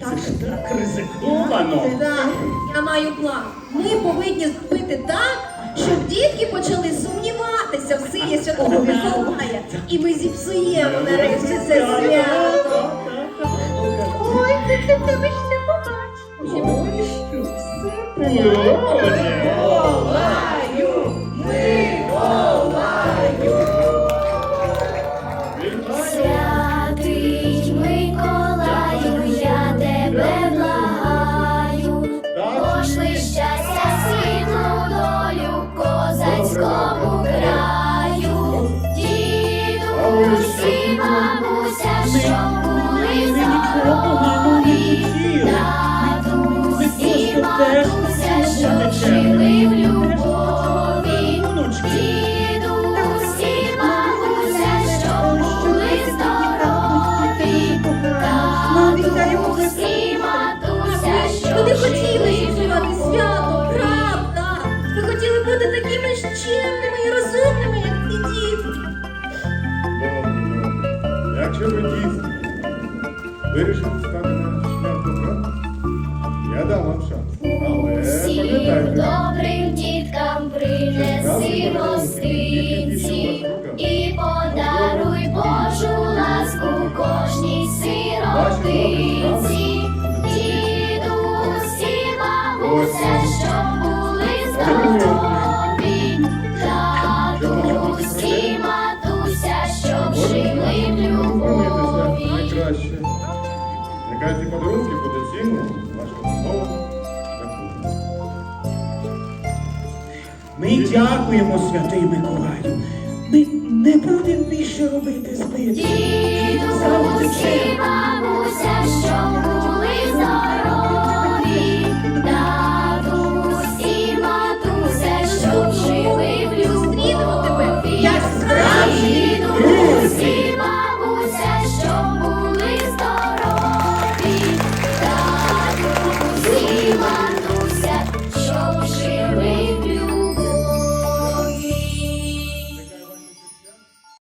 Це ж так ризиковано. Так, я маю план. Ми повинні зробити так, щоб дітки почали сумніватися в силі Святого Миколая. І ми зіпсуємо нарешті це свято. Ой, це ти в тебе ще побачиш. Святий бабуся, що були здорові, татусі, матуся, що жили в любові, дідусі, бабуся, що були здорові, добре. Якщо ви дійсно вирішили стати на шлях добра, я дам вам шанс. Але Всім добрим діткам принеси гостинці і подаруй Божу ласку кожній сиротинці. Дідусі, бабуся, що були здорові, татусі, матуся, щоб жили любові. Нехай ці подарунки буде цінними вашого нового шляху. Ми дякуємо, святий Миколаю. Ми не будемо більше робити збитки. Діду,